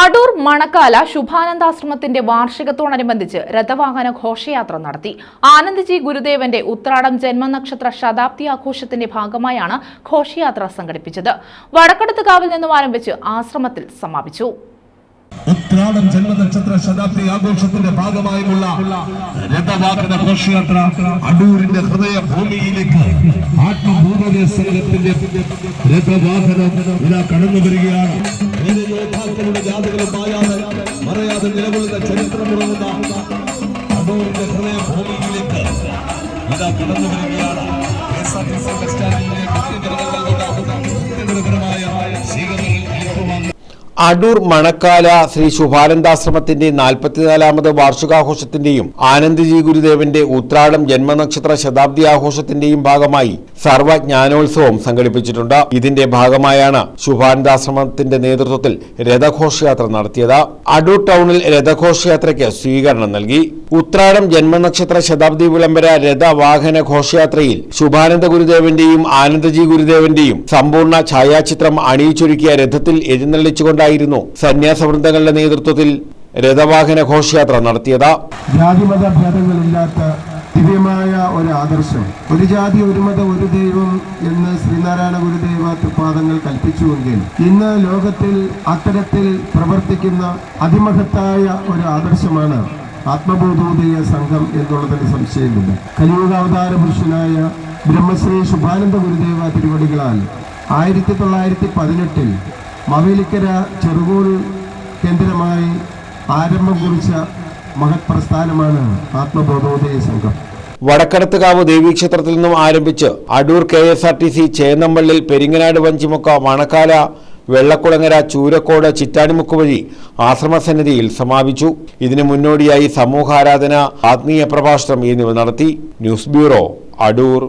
അടൂർ മണക്കാല ശുഭാനന്ദാശ്രമത്തിന്റെ വാർഷികത്തോടനുബന്ധിച്ച് രഥവാഹന ഘോഷയാത്ര നടത്തി. ആനന്ദ്ജി ഗുരുദേവന്റെ ഉത്രാടം ജന്മനക്ഷത്ര ശതാബ്ദി ആഘോഷത്തിന്റെ ഭാഗമായാണ് ഘോഷയാത്ര സംഘടിപ്പിച്ചത്. വടക്കടത്തുകാവിൽ നിന്നും ആരംഭിച്ച് ആശ്രമത്തിൽ സമാപിച്ചു. ഉത്രാടം ജന്മനക്ഷത്ര ശതാബ്ദി ആഘോഷത്തിന്റെ ഭാഗമായുള്ള രഥവാഹന ഘോഷയാത്ര അടൂരിന്റെ ഹൃദയ ഭൂമിയിലേക്ക് ആത്മഭൂതോദയ സംഘത്തിന്റെ രഥവാഹനം ഇതാ കടന്നു വരികയാണ് വീരയോദ്ധാക്കളുടെ ജാതികളും മായാതെ മറയാതെ നിലകൊള്ളുന്ന ചരിത്രമുറങ്ങുന്ന അടൂരിന്റെ ഹൃദയ ഭൂമിയിലേക്ക് ഇതാ കടന്നു വരികയാണ് ബസ് സ്റ്റാൻഡിലെ അടൂർ മണക്കാല ശ്രീ ശുഭാനന്ദാശ്രമത്തിന്റെ നാൽപ്പത്തിനാലാമത് വാർഷികാഘോഷത്തിന്റെയും ആനന്ദജി ഗുരുദേവന്റെ ഉത്രാടം ജന്മനക്ഷത്ര ശതാബ്ദി ആഘോഷത്തിന്റെയും ഭാഗമായി സർവജ്ഞാനോത്സവം സംഘടിപ്പിച്ചിട്ടുണ്ട്. ഇതിന്റെ ഭാഗമായാണ് ശുഭാനന്ദാശ്രമത്തിന്റെ നേതൃത്വത്തിൽ രഥഘോഷയാത്ര നടത്തിയത്. അടൂർ ടൗണിൽ രഥഘോഷയാത്രയ്ക്ക് സ്വീകരണം നൽകി. ഉത്രാടം ജന്മനക്ഷത്ര ശതാബ്ദി വിളംബര രഥവാഹന ഘോഷയാത്രയിൽ ശുഭാനന്ദ ഗുരുദേവന്റെയും ആനന്ദജി ഗുരുദേവന്റെയും സമ്പൂർണ ഛായാചിത്രം അണിയിച്ചൊരുക്കിയ രഥത്തിൽ എഴുന്നള്ളിച്ചുകൊണ്ടായിരുന്നു സന്യാസവൃന്ദങ്ങളുടെ നേതൃത്വത്തിൽ രഥവാഹന ഘോഷയാത്ര നടത്തിയത്. ജാതിമത ഭേദങ്ങളില്ലാത്ത ദിവ്യമായ ഒരു ആദർശം. ഒരു ജാതി ഒരു മതം ഒരു ദൈവം എന്ന് ശ്രീനാരായണ ഗുരുദേവ തൃപാദങ്ങൾ കൽപ്പിച്ചുവെങ്കിൽ ഇന്ന് ലോകത്തിൽ അത്തരത്തിൽ പ്രവർത്തിക്കുന്ന അതിമഹത്തായ ഒരു ആദർശമാണ് ആത്മബോധോദയ സംഘം എന്നുള്ളതിന് സംശയമില്ല. കലിയുഗാവതാര പുരുഷനായ ബ്രഹ്മശ്രീ ശുഭാനന്ദ ഗുരുദേവ തിരുവടികളാൽ ആയിരത്തി തൊള്ളായിരത്തി പതിനെട്ടിൽ മവേലിക്കര ചെറുകോൾ കേന്ദ്രമായി ആരംഭം കുറിച്ച മഹത് പ്രസ്ഥാനമാണ് ആത്മബോധോദയ സംഘം. വടക്കടത്തുകാവ് ദേവീക്ഷേത്രത്തിൽ നിന്നും ആരംഭിച്ച് Adoor K S R T C ചേന്നമ്പള്ളിൽ Peringanad Vanchimukku Manakkala Vellakulangara Choorakode Chittadimukku വഴി ആശ്രമസന്നിധിയിൽ സമാപിച്ചു. ഇതിനു മുന്നോടിയായി സമൂഹാരാധന ആത്മീയ പ്രഭാഷണം എന്നിവ നടത്തി. News bureau Adoor.